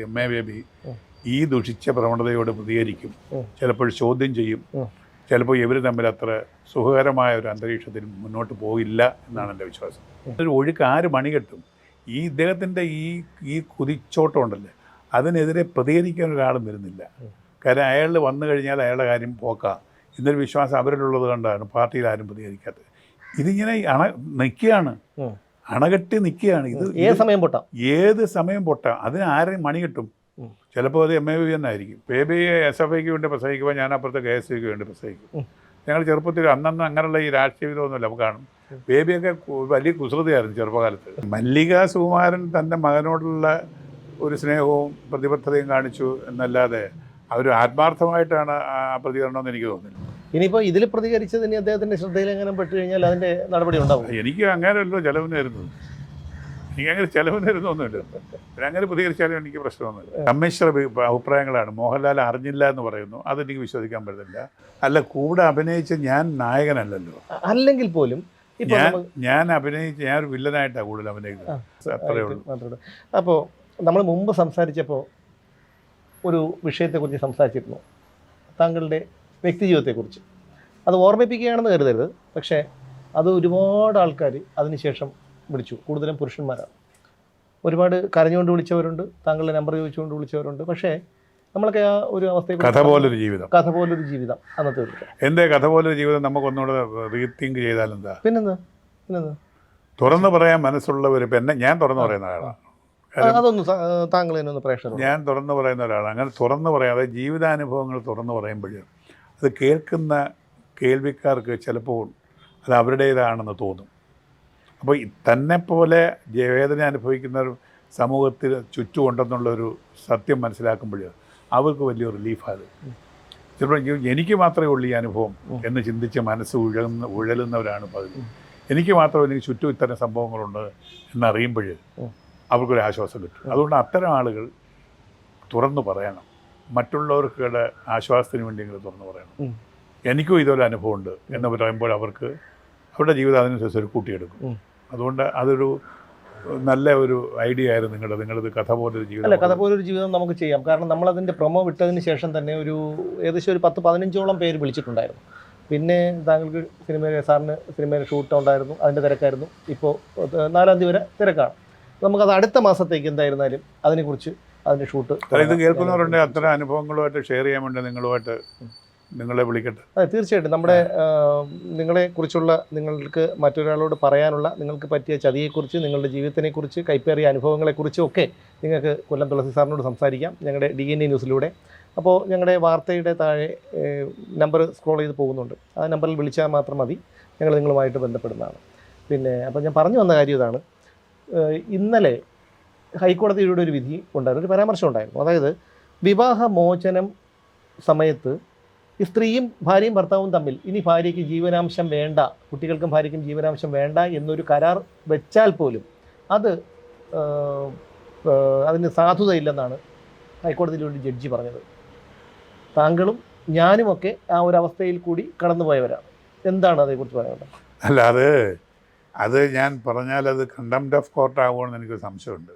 M A baby ഈ ദുഷിച്ച പ്രവണതയോട് പ്രതികരിക്കും. ചിലപ്പോൾ ചോദ്യം ചെയ്യും. ചിലപ്പോൾ ഇവർ തമ്മിൽ അത്ര സുഖകരമായ ഒരു അന്തരീക്ഷത്തിൽ മുന്നോട്ട് പോകില്ല എന്നാണ് എന്റെ വിശ്വാസം. ഒരു ഒഴുക്ക് ആര് മണികെട്ടും ഈ ഇദ്ദേഹത്തിന്റെ ഈ ഈ കുതിച്ചോട്ടം ഉണ്ടല്ലേ അതിനെതിരെ പ്രതികരിക്കാൻ ഒരാളും വരുന്നില്ല. കാര്യം അയാൾ വന്നു കഴിഞ്ഞാൽ അയാളുടെ കാര്യം പോക്കാം. എന്നൊരു വിശ്വാസം അവരിലുള്ളത് കൊണ്ടാണ് പാർട്ടിയിൽ ആരും പ്രതികരിക്കാത്തത്. ഇതിങ്ങനെ അണ നിൽക്കുകയാണ്. അണകെട്ടി നിൽക്കുകയാണ്. ഇത് ഏത് സമയം പൊട്ടാം? ഏത് സമയം പൊട്ടാം? അതിന് ആരെയും മണി കിട്ടും? ചിലപ്പോൾ അത് എം എ വി തന്നെ ആയിരിക്കും. ബി എസ് എഫ് ഐക്ക് വേണ്ടി പ്രസംഗിക്കുമ്പോൾ ഞാൻ അപ്പുറത്തെ കെ എസ് സിക്ക് വേണ്ടി പ്രസംഗിക്കും. ഞങ്ങൾ ചെറുപ്പത്തിൽ അന്നന്ന് അങ്ങനെയുള്ള ഈ രാഷ്ട്രീയ വിധമൊന്നുമില്ല നമുക്ക് കാണും. ബേബിയൊക്കെ വലിയ കുസൃതിയായിരുന്നു ചെറുപ്പകാലത്ത്. മല്ലിക സുകുമാരൻ തന്റെ മകനോടുള്ള ഒരു സ്നേഹവും പ്രതിബദ്ധതയും കാണിച്ചു എന്നല്ലാതെ അവർ ആത്മാർത്ഥമായിട്ടാണ് ആ പ്രതികരണമെന്ന് എനിക്ക് തോന്നുന്നില്ല. ഇനിയിപ്പോൾ ഇതിൽ പ്രതികരിച്ചത് ഇനി അദ്ദേഹത്തിന്റെ ശ്രദ്ധയിൽ എങ്ങനെ പെട്ടു കഴിഞ്ഞാൽ അതിന്റെ നടപടി ഉണ്ടാവും. എനിക്ക് അങ്ങനെയല്ലോ ചെലവിനായിരുന്നു. എനിക്ക് അങ്ങനെ ചെലവിനായിരുന്നു ഒന്നുമില്ല. അങ്ങനെ പ്രതികരിച്ചാലും എനിക്ക് പ്രശ്നമൊന്നുമില്ല. കമ്മീഷണർ അഭിപ്രായങ്ങളാണ്. മോഹൻലാൽ അറിഞ്ഞില്ല എന്ന് പറയുന്നു. അതെനിക്ക് വിശ്വസിക്കാൻ പറ്റുന്നില്ല അല്ല കൂടെ അഭിനയിച്ച ഞാൻ നായകനല്ലല്ലോ. അല്ലെങ്കിൽ പോലും ഞാൻ ഞാൻ അഭിനയിച്ച ഞാൻ ഒരു വില്ലനായിട്ടാണ് കൂടുതൽ അഭിനയിക്കുന്നത്. അത്രയേ ഉള്ളൂ. അപ്പോൾ നമ്മൾ മുമ്പ് സംസാരിച്ചപ്പോൾ ഒരു വിഷയത്തെക്കുറിച്ച് സംസാരിച്ചിരുന്നു. താങ്കളുടെ വ്യക്തിജീവിതത്തെക്കുറിച്ച്. അത് ഓർമ്മിപ്പിക്കുകയാണെന്ന് കരുതരുത്. പക്ഷേ അത് ഒരുപാട് ആൾക്കാർ അതിനുശേഷം വിളിച്ചു. കൂടുതലും പുരുഷന്മാരാണ്. ഒരുപാട് കരഞ്ഞുകൊണ്ട് വിളിച്ചവരുണ്ട്. താങ്കളുടെ നമ്പർ ചോദിച്ചുകൊണ്ട് വിളിച്ചവരുണ്ട്. പക്ഷേ നമ്മളൊക്കെ ആ ഒരു അവസ്ഥയെ കഥ പോലൊരു ജീവിതം. കഥ പോലൊരു ജീവിതം അന്നത്തെ എന്റെ കഥ പോലൊരു ജീവിതം? നമുക്കൊന്നുകൂടെ ചെയ്താൽ എന്താ? പിന്നെന്താ? പിന്നെന്താ? തുറന്നു പറയാൻ മനസ്സുള്ളവർ ഇപ്പം എന്നെ ഞാൻ തുറന്നു പറയുന്ന ആളാണ് ആ, അതൊന്ന് താങ്കൾ തന്നെ ഒന്ന് പ്രേക്ഷകർ ഞാൻ തുറന്നു പറയുന്ന ഒരാളാണ്. അങ്ങനെ തുറന്നു പറയാതെ ജീവിതാനുഭവങ്ങൾ തുറന്നു പറയുമ്പോൾ അത് കേൾക്കുന്ന കേൾവിക്കാർക്ക് ചിലപ്പോൾ അത് അവരുടേതാണെന്ന് തോന്നും അപ്പോൾ തന്നെ പോലെ വേദന അനുഭവിക്കുന്ന സമൂഹത്തിൽ ചുറ്റുമുണ്ടെന്നുള്ളൊരു സത്യം മനസ്സിലാക്കുമ്പോൾ അവർക്ക് വലിയ റിലീഫാണ് ചിലപ്പോൾ എനിക്ക് മാത്രമേ ഉള്ളൂ ഈ അനുഭവം എന്ന് ചിന്തിച്ച് മനസ്സ് ഉഴന്ന് ഉഴലുന്നവരാണ് പതിവ് എനിക്ക് മാത്രമേ എനിക്ക് ചുറ്റും ഇത്തരം സംഭവങ്ങളുണ്ട് എന്നറിയുമ്പോൾ. അവർക്കൊരു ആശ്വാസം കിട്ടും അതുകൊണ്ട് അത്തരം ആളുകൾ തുറന്നു പറയണം മറ്റുള്ളവർക്കുടെ ആശ്വാസത്തിന് വേണ്ടിയെങ്കിലും തുറന്നു പറയണം. എനിക്കും ഇതൊരു അനുഭവമുണ്ട് എന്ന് പറയുമ്പോൾ അവർക്ക് അവരുടെ ജീവിതം അതിനനുസരിച്ച് ഒരു കൂട്ടിയെടുക്കും. അതുകൊണ്ട് അതൊരു നല്ല ഒരു ഐഡിയ ആയിരുന്നു നിങ്ങളുടെ നിങ്ങളത് കഥ പോലൊരു അല്ല ജീവിതം കഥ പോലൊരു ജീവിതം നമുക്ക് ചെയ്യാം. കാരണം നമ്മൾ നമ്മളതിന്റെ പ്രൊമോ വിട്ടതിന് ശേഷം തന്നെ ഒരു ഏകദേശം ഒരു പത്ത് പതിനഞ്ചോളം പേര് വിളിച്ചിട്ടുണ്ടായിരുന്നു. പിന്നെ താങ്കൾക്ക് സിനിമയിലെ സാറിന് സിനിമയിലെ ഷൂട്ട് ഉണ്ടായിരുന്നു അതിന്റെ തിരക്കായിരുന്നു. ഇപ്പോൾ നാലാം തീയതി വരെ തിരക്കാണ്. നമുക്കത് അടുത്ത മാസത്തേക്ക് എന്തായിരുന്നാലും അതിനെക്കുറിച്ച് അതിന്റെ ഷൂട്ട് അല്ല, ഇത് കേൾക്കുന്നവരുണ്ട് അത്ര അനുഭവങ്ങളുമായിട്ട് ഷെയർ ചെയ്യാൻ വേണ്ടി നിങ്ങളുമായിട്ട് നിങ്ങളെ വിളിക്കട്ടെ. അതെ തീർച്ചയായിട്ടും. നമ്മുടെ നിങ്ങളെ കുറിച്ചുള്ള നിങ്ങൾക്ക് മറ്റൊരാളോട് പറയാനുള്ള നിങ്ങൾക്ക് പറ്റിയ ചതിയെക്കുറിച്ച് നിങ്ങളുടെ ജീവിതത്തിനെക്കുറിച്ച് കൈപ്പേറിയ അനുഭവങ്ങളെക്കുറിച്ചും ഒക്കെ നിങ്ങൾക്ക് കൊല്ലം തുളസി സാറിനോട് സംസാരിക്കാം ഞങ്ങളുടെ ഡി എൻ എ ന്യൂസിലൂടെ. അപ്പോൾ ഞങ്ങളുടെ വാർത്തയുടെ താഴെ നമ്പർ സ്ക്രോൾ ചെയ്ത് പോകുന്നുണ്ട്. ആ നമ്പറിൽ വിളിച്ചാൽ മാത്രം മതി. ഞങ്ങൾ നിങ്ങളുമായിട്ട് ബന്ധപ്പെടുന്നതാണ്. പിന്നെ അപ്പോൾ ഞാൻ പറഞ്ഞു വന്ന കാര്യം ഇതാണ്. ഇന്നലെ ഹൈക്കോടതിയുടെ ഒരു വിധി ഉണ്ടായിരുന്നു ഒരു പരാമർശം ഉണ്ടായിരുന്നു. അതായത് വിവാഹമോചനം സമയത്ത് ഈ സ്ത്രീയും ഭാര്യയും ഭർത്താവും തമ്മിൽ ഇനി ഭാര്യയ്ക്ക് ജീവനാംശം വേണ്ട കുട്ടികൾക്കും ഭാര്യയ്ക്കും ജീവനാംശം വേണ്ട എന്നൊരു കരാർ വെച്ചാൽ പോലും അത് അതിന് സാധുതയില്ലെന്നാണ് ഹൈക്കോടതിയിലൊരു ജഡ്ജി പറഞ്ഞത്. താങ്കളും ഞാനുമൊക്കെ ആ ഒരു അവസ്ഥയിൽ കൂടി കടന്നുപോയവരാണ്. എന്താണ് അതേക്കുറിച്ച് പറയാനുള്ളത്? അല്ല അത് അത് ഞാൻ പറഞ്ഞാൽ അത് കണ്ടംപ്റ്റ് ഓഫ് കോർട്ട് ആകുമെന്ന് എനിക്ക് സംശയമുണ്ട്.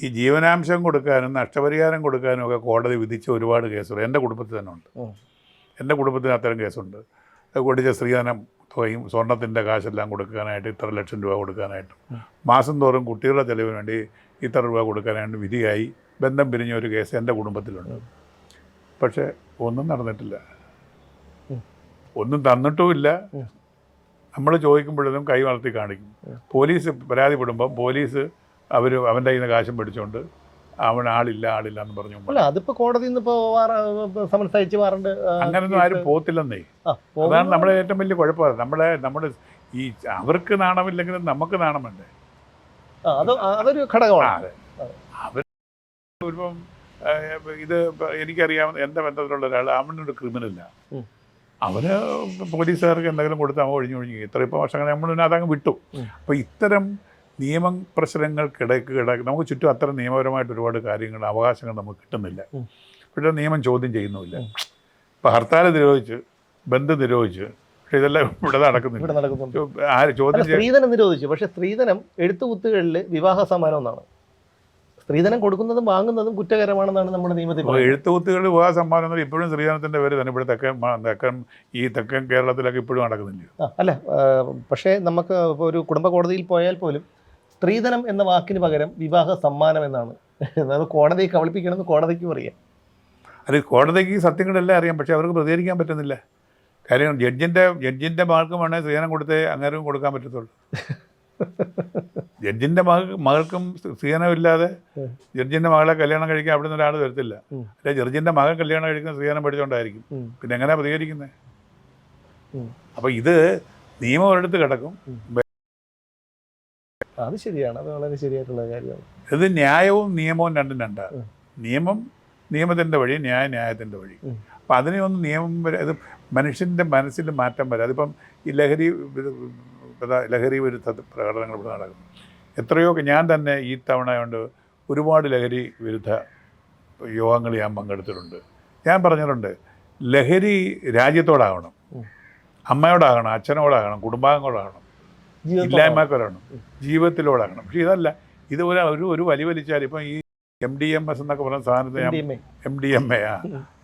ഈ ജീവനാംശം കൊടുക്കാനും നഷ്ടപരിഹാരം കൊടുക്കാനും ഒക്കെ കോടതി വിധിച്ച ഒരുപാട് കേസുകൾ എന്റെ കുടുംബത്തിൽ തന്നെ ഉണ്ട്. എന്റെ കുടുംബത്തിന് അത്തരം കേസുണ്ട്. കൊടിച്ച സ്ത്രീധനം തുകയും സ്വർണത്തിന്റെ കാശെല്ലാം കൊടുക്കാനായിട്ട് ഇത്ര ലക്ഷം രൂപ കൊടുക്കാനായിട്ട്. മാസം തോറും കുട്ടികളുടെ ചെലവിന് വേണ്ടി ഇത്ര രൂപ കൊടുക്കാനായിട്ട് വിധിയായി ബന്ധം പിരിഞ്ഞ ഒരു കേസ് എന്റെ കുടുംബത്തിലുണ്ട്. പക്ഷേ ഒന്നും നടന്നിട്ടില്ല. ഒന്നും തന്നിട്ടുമില്ല നമ്മൾ ചോദിക്കുമ്പോഴൊന്നും കൈ വളർത്തി കാണിക്കും. പോലീസ് പരാതിപ്പെടുമ്പോൾ പോലീസ് അവർ അവന്റെ കയ്യിൽ നിന്ന് കാശും പഠിച്ചുകൊണ്ട് അവൻ ആളില്ല ആളില്ല എന്ന് പറഞ്ഞു അല്ല അതിപ്പോ കോടതി സമൻസ് അയച്ച് വാറണ്ട് അങ്ങനൊന്നും ആരും പോത്തില്ലെന്നേ. അതാണ് നമ്മുടെ ഏറ്റവും വലിയ കുഴപ്പം നമ്മളെ നമ്മുടെ ഈ അവർക്ക് നാണമില്ലെങ്കിലും നമുക്ക് നാണമുണ്ട്. അത് അതൊരു ഘടകമാണ്. അവർ ഇപ്പം ഇത് എനിക്കറിയാവുന്ന എന്റെ ബന്ധത്തിലുള്ള ഒരാൾ അവനൊരു ക്രിമിനല്ല അവന് പോലീസുകാർക്ക് എന്തെങ്കിലും കൊടുത്ത് അവൻ ഒഴിഞ്ഞു ഒഴിഞ്ഞു ഇത്ര ഇപ്പോൾ വർഷങ്ങൾ നമ്മൾ അതങ്ങ് വിട്ടു. അപ്പൊ അപ്പോൾ ഇത്തരം നിയമ പ്രശ്നങ്ങൾക്കിടയ്ക്ക് കിടക്ക് നമുക്ക് ചുറ്റും അത്ര നിയമപരമായിട്ട് ഒരുപാട് കാര്യങ്ങൾ അവകാശങ്ങൾ നമുക്ക് കിട്ടുന്നില്ല. പക്ഷേ നിയമം ചോദ്യം ചെയ്യുന്നുമില്ല. ഇപ്പോൾ ഹർത്താൽ നിരോധിച്ച് ബന്ധം നിരോധിച്ച് പക്ഷേ ഇതെല്ലാം ഇവിടെ നടക്കുന്നില്ല. ഇവിടെ നടക്കുന്നു ആര് ചോദ്യം സ്ത്രീധനം നിരോധിച്ചു. പക്ഷേ സ്ത്രീധനം എഴുത്തുകുത്തുകളിൽ വിവാഹ സമ്മാനം എന്നാണ് സ്ത്രീധനം കൊടുക്കുന്നതും വാങ്ങുന്നതും കുറ്റകരമാണെന്നാണ് നമ്മുടെ നിയമത്തിൽ എഴുത്തുകുത്തുകൾ വിവാഹ സമ്മാനം എന്ന് ഇപ്പോഴും സ്ത്രീധനത്തിന്റെ പേര് തന്നെ. ഇവിടെ തെക്കൻ തെക്കൻ ഈ തെക്കൻ കേരളത്തിലൊക്കെ ഇപ്പോഴും നടക്കുന്നില്ല അല്ല പക്ഷേ നമുക്ക് ഒരു കുടുംബ കോടതിയിൽ പോയാൽ പോലും സ്ത്രീധനം എന്ന വാക്കിന് പകരം വിവാഹ സമ്മാനം എന്നാണ്. അത് കോടതിയെ കബളിപ്പിക്കണമെന്ന് കോടതിക്ക് പറയാം അത് കോടതിക്ക് സത്യങ്ങളെല്ലാം അറിയാം പക്ഷേ അവർക്ക് പ്രതികരിക്കാൻ പറ്റുന്നില്ല. കാര്യം ജഡ്ജിന്റെ ജഡ്ജിന്റെ മകൾക്ക് വേണേൽ സ്ത്രീധനം കൊടുത്തേ അങ്ങേരും കൊടുക്കാൻ പറ്റത്തുള്ളൂ. ജഡ്ജിന്റെ മകൾ മകൾക്കും സ്ത്രീധനമില്ലാതെ ഇല്ലാതെ ജഡ്ജിന്റെ മകളെ കല്യാണം കഴിക്കാൻ അവിടെ നിന്ന് ഒരാൾ വരത്തില്ല. അല്ലെ ജഡ്ജിന്റെ മകൻ കല്യാണം കഴിക്കുന്ന സ്ത്രീധനം പഠിച്ചുകൊണ്ടായിരിക്കും പിന്നെ എങ്ങനെയാണ് പ്രതികരിക്കുന്നത്. അപ്പോൾ ഇത് നിയമം ഒരിടത്ത് കിടക്കും. അത് ശരിയാണ്. അത് വളരെ ശരിയായിട്ടുള്ള കാര്യമാണ്. ഇത് ന്യായവും നിയമവും രണ്ടും രണ്ടാണ് നിയമം നിയമത്തിന്റെ വഴി ന്യായ ന്യായത്തിന്റെ വഴി. അപ്പം അതിനെ ഒന്ന് നിയമം വരെ അത് മനുഷ്യന്റെ മനസ്സിൽ മാറ്റം വരെ അതിപ്പം ഈ ലഹരി ലഹരി വിരുദ്ധ പ്രകടനങ്ങൾ ഇവിടെ നടക്കുന്നു. എത്രയോ ഞാൻ തന്നെ ഈ തവണ കൊണ്ട് ഒരുപാട് ലഹരി വിരുദ്ധ യോഗങ്ങൾ ഞാൻ പങ്കെടുത്തിട്ടുണ്ട്. ഞാൻ പറഞ്ഞിട്ടുണ്ട് ലഹരി രാജ്യത്തോടാകണം. അമ്മയോടാകണം അച്ഛനോടാകണം കുടുംബാംഗങ്ങളോടാകണം. ഇല്ലായ്മക്കാരാണ് ജീവിതത്തിലോടാകണം പക്ഷെ ഇതല്ല. ഇത് ഒരു ഒരു ഒരു വലി വലിച്ചാൽ ഇപ്പം ഈ എം ഡി എം എസ് എന്നൊക്കെ പറഞ്ഞ സാധനത്തിന് എം ഡി എം എ ആ.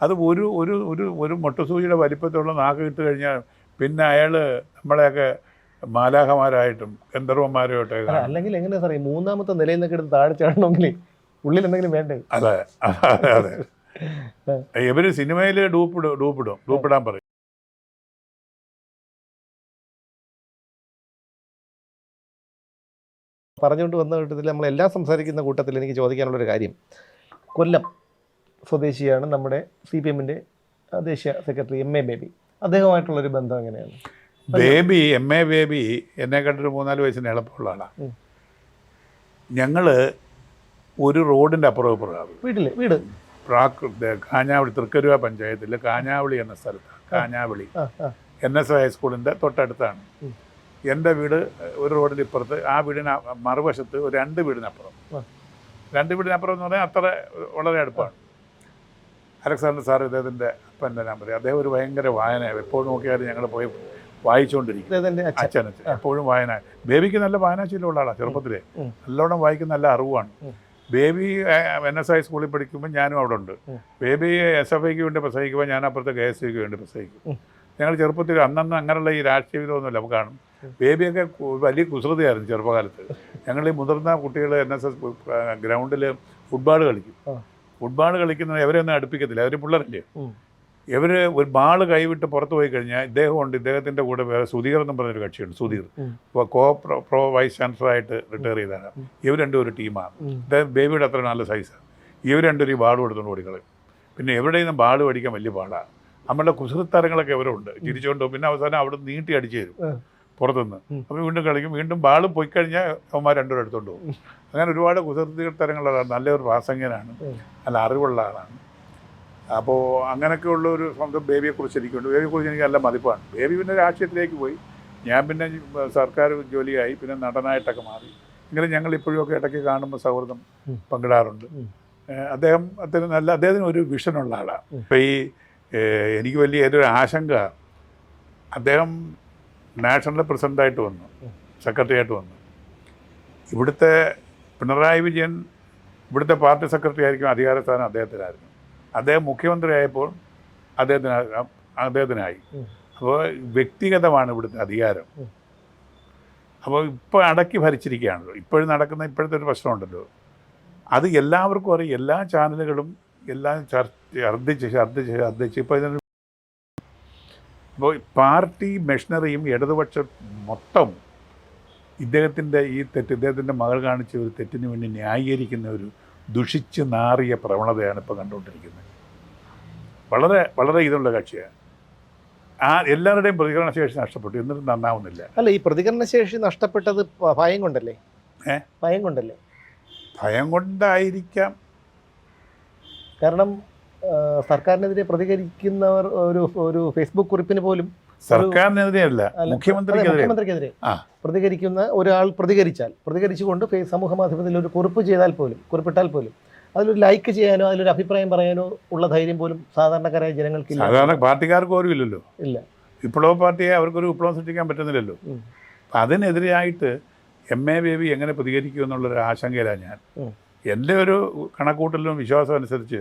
അത് ഒരു ഒരു ഒരു ഒരു മുട്ടസൂചിയുടെ വലിപ്പത്തിലുള്ള നാക്ക് ഇട്ട് കഴിഞ്ഞാൽ പിന്നെ അയാൾ നമ്മളെയൊക്കെ മാലാഹമാരായിട്ടും ഗന്ധർവന്മാരുമായിട്ടൊക്കെ. അല്ലെങ്കിൽ എങ്ങനെയാ സാറേ മൂന്നാമത്തെ നിലയിൽ നിന്നൊക്കെ എടുത്ത് താഴെ ചാടണമെങ്കിൽ ഉള്ളിൽ എന്തെങ്കിലും വേണ്ടേ? അതെ അതെ അതെ ഇവർ സിനിമയിൽ ഡൂപ്പിടും ഡൂപ്പിടും ഡൂപ്പിടാൻ പറയും. പറഞ്ഞുകൊണ്ട് വന്ന കൂട്ടത്തിൽ നമ്മളെല്ലാം സംസാരിക്കുന്ന കൂട്ടത്തിൽ എനിക്ക് ചോദിക്കാനുള്ളൊരു കാര്യം. കൊല്ലം സ്വദേശിയാണ് നമ്മുടെ സി പി എമ്മിന്റെ ദേശീയ സെക്രട്ടറി എം എ ബേബി. അദ്ദേഹമായിട്ടുള്ളൊരു ബന്ധം എങ്ങനെയാണ്? ബേബി എം എ ബേബി എന്നെ കണ്ടൊരു മൂന്നാൽ വയസ്സിന് എളുപ്പമുള്ള ആളാണ്. ഞങ്ങൾ ഒരു റോഡിന്റെ അപ്പുറം അപ്പുറമാണ് വീട്ടിൽ വീട്? കാഞ്ഞാവളി തൃക്കരുവ പഞ്ചായത്തിൽ കാഞ്ഞാവളി എന്ന സ്ഥലത്താണ്. കാഞ്ഞാവളി. എൻ എസ് ഹൈസ്കൂളിന്റെ തൊട്ടടുത്താണ്. എന്റെ വീട് ഒരു റോഡിന്റെ ഇപ്പുറത്ത് ആ വീടിന് മറുവശത്ത് ഒരു രണ്ട് വീടിനപ്പുറം. രണ്ട് വീടിനപ്പുറം എന്ന് പറഞ്ഞാൽ അത്ര വളരെ അടുപ്പാണ്. അലക്സാണ്ടർ സാർ ഇദ്ദേഹത്തിന്റെ അപ്പന്റെ ഞാൻ പറയും അദ്ദേഹം ഒരു ഭയങ്കര വായന എപ്പോഴും നോക്കിയാലും ഞങ്ങൾ പോയി വായിച്ചുകൊണ്ടിരിക്കും. അച്ഛൻ. എപ്പോഴും വായന. ബേബിക്ക് നല്ല വായനാശീലമുള്ള ആളാണ് ചെറുപ്പത്തിലേ. നല്ലോണം വായിക്കുന്ന നല്ല അറിവാണ്. ബേബി എൻ എസ് ഐ സ്കൂളിൽ പഠിക്കുമ്പോൾ ഞാനും അവിടെ ഉണ്ട്. ബേബി എസ് എഫ് ഐക്ക് വേണ്ടി പ്രസംഗിക്കുമ്പോൾ ഞാൻ അപ്പുറത്തെ കെ എസ് സിക്ക് വേണ്ടി പ്രസംഗിക്കും. ഞങ്ങൾ ചെറുപ്പത്തിൽ അന്നന്ന് അങ്ങനെയുള്ള ഈ രാഷ്ട്രീയ വിധമൊന്നുമില്ല നമുക്ക് കാണും. ബേബിയൊക്കെ വലിയ കുസൃതിയായിരുന്നു ചെറുപ്പകാലത്ത്. ഞങ്ങൾ ഈ മുതിർന്ന കുട്ടികൾ എൻ എസ് എസ് ഗ്രൗണ്ടിൽ ഫുട്ബോൾ കളിക്കും. ഫുട്ബോൾ കളിക്കുന്ന ഇവരെയൊന്നും അടുപ്പിക്കത്തില്ല. അവർ പിള്ളേരല്ലേ. ഇവർ ഒരു ബാൾ കൈവിട്ട് പുറത്ത് പോയി കഴിഞ്ഞാൽ ഇദ്ദേഹമുണ്ട്. ഇദ്ദേഹത്തിന്റെ കൂടെ വേറെ സുധീർ എന്നും പറഞ്ഞൊരു കക്ഷിയുണ്ട് സുധീർ. ഇപ്പോൾ കോ പ്രോ പ്രോ വൈസ് ചാൻസലറായിട്ട് റിട്ടയർ ചെയ്താണ് ഇവർ രണ്ടും ഒരു ടീമാണ്. ഇദ്ദേഹം ബേബിയുടെ അത്ര നല്ല സൈസാണ് ഇവർ രണ്ടും ഈ ബാൾ എടുത്തുകൊണ്ട് ഓടിക്കളയും പിന്നെ എവിടെ നിന്നും ബാൾ പഠിക്കാൻ വലിയ പാടാണ് നമ്മളുടെ കുസൃത്തരങ്ങളൊക്കെ ഇവരുണ്ട്. ചിരിച്ചുകൊണ്ട് പിന്നെ അവസാനം അവിടെ നീട്ടി അടിച്ചു തരും. പുറത്തുനിന്ന്. അപ്പോൾ വീണ്ടും കളിക്കും. വീണ്ടും ബാൾ പോയി കഴിഞ്ഞാൽ അവന്മാർ രണ്ടുപേരും എടുത്തോണ്ട് പോകും. അങ്ങനെ ഒരുപാട് കുസൃതി തരങ്ങളുള്ള നല്ലൊരു പ്രാസംഗനാണ്. നല്ല അറിവുള്ള ആളാണ്. അപ്പോൾ അങ്ങനെയൊക്കെ ഉള്ള ഒരു സ്വന്തം ബേബിയെക്കുറിച്ച് എനിക്കുണ്ട്. ബേബിയെക്കുറിച്ച് എനിക്ക് നല്ല മതിപ്പാണ്. ബേബി പിന്നെ രാഷ്ട്രീയത്തിലേക്ക് പോയി. ഞാൻ പിന്നെ സർക്കാർ ജോലിയായി. പിന്നെ നടനായിട്ടൊക്കെ മാറി. എങ്കിലും ഞങ്ങൾ ഇപ്പോഴും ഒക്കെ ഇടയ്ക്ക് കാണുമ്പോൾ സൗഹൃദം പങ്കിടാറുണ്ട്. അദ്ദേഹം അത്ര നല്ല അദ്ദേഹത്തിന് ഒരു വിഷനുള്ള ആളാണ്. ഇപ്പം ഈ എനിക്ക് വലിയ ഏതൊരു ആശങ്ക. അദ്ദേഹം നാഷണൽ പ്രസിഡന്റായിട്ട് വന്നു സെക്രട്ടറി ആയിട്ട് വന്നു. ഇവിടുത്തെ പിണറായി വിജയൻ ഇവിടുത്തെ പാർട്ടി സെക്രട്ടറി ആയിരിക്കും അധികാര സ്ഥാനം അദ്ദേഹത്തിനായിരുന്നു. അദ്ദേഹം മുഖ്യമന്ത്രി ആയപ്പോൾ അദ്ദേഹത്തിന് അദ്ദേഹത്തിനായി. അപ്പോൾ വ്യക്തിഗതമാണ് ഇവിടുത്തെ അധികാരം. അപ്പോൾ ഇപ്പോൾ അടക്കി ഭരിച്ചിരിക്കുകയാണല്ലോ. ഇപ്പോഴും നടക്കുന്ന ഇപ്പോഴത്തെ ഒരു പ്രശ്നമുണ്ടല്ലോ. അത് എല്ലാവർക്കും അറിയാം. എല്ലാ ചാനലുകളും എല്ലാം ചർച്ച ഛർദ്ദിച്ച് ഛർദ്ദിച്ച് ഛർദ്ദിച്ച്. ഇപ്പോൾ ഇതിന് അപ്പോൾ പാർട്ടി മെഷീനറിയും ഇടതുപക്ഷം മൊത്തം ഇദ്ദേഹത്തിന്റെ ഈ തെറ്റ് ഇദ്ദേഹത്തിന്റെ മകൾ കാണിച്ച ഒരു തെറ്റിന് വേണ്ടി ന്യായീകരിക്കുന്ന ഒരു ദുഷിച്ച് നാറിയ പ്രവണതയാണ് ഇപ്പോൾ കണ്ടുകൊണ്ടിരിക്കുന്നത്. വളരെ വളരെ ഇതുള്ള കക്ഷിയാണ്. ആ എല്ലാവരുടെയും പ്രതികരണശേഷി നഷ്ടപ്പെട്ടു. എന്നിട്ട് നന്നാവുന്നില്ല. അല്ല ഈ പ്രതികരണശേഷി നഷ്ടപ്പെട്ടത് ഭയം കൊണ്ടല്ലേ? ഏ? ഭയം കൊണ്ടല്ലേ? ഭയം കൊണ്ടായിരിക്കാം. കാരണം സർക്കാരിനെതിരെ പ്രതികരിക്കുന്നവർ ഒരു ഒരു ഫേസ്ബുക്ക് കുറിപ്പിന് പോലും സർക്കാരിനെതിരെയല്ല മുഖ്യമന്ത്രിക്കെതിരെ പ്രതികരിക്കുന്ന ഒരാൾ പ്രതികരിച്ചാൽ പ്രതികരിച്ചുകൊണ്ട് സമൂഹ മാധ്യമത്തിൽ ഒരു കുറിപ്പ് ചെയ്താൽ പോലും കുറിപ്പിട്ടാൽ പോലും അതിലൊരു ലൈക്ക് ചെയ്യാനോ അതിലൊരു അഭിപ്രായം പറയാനോ ഉള്ള ധൈര്യം പോലും സാധാരണക്കാരായ ജനങ്ങൾക്ക് സാധാരണ പാർട്ടിക്കാർക്ക് പോലും ഇല്ലല്ലോ. ഇല്ല. വിപ്ലവ പാർട്ടിയെ അവർക്കൊരു വിപ്ലവം സൃഷ്ടിക്കാൻ പറ്റുന്നില്ലല്ലോ. അതിനെതിരെയായിട്ട് എം എ ബേബി എങ്ങനെ പ്രതികരിക്കും എന്നുള്ളൊരു ആശങ്കയിലാണ് ഞാൻ. എന്റെ ഒരു കണക്കൂട്ടലും വിശ്വാസം അനുസരിച്ച്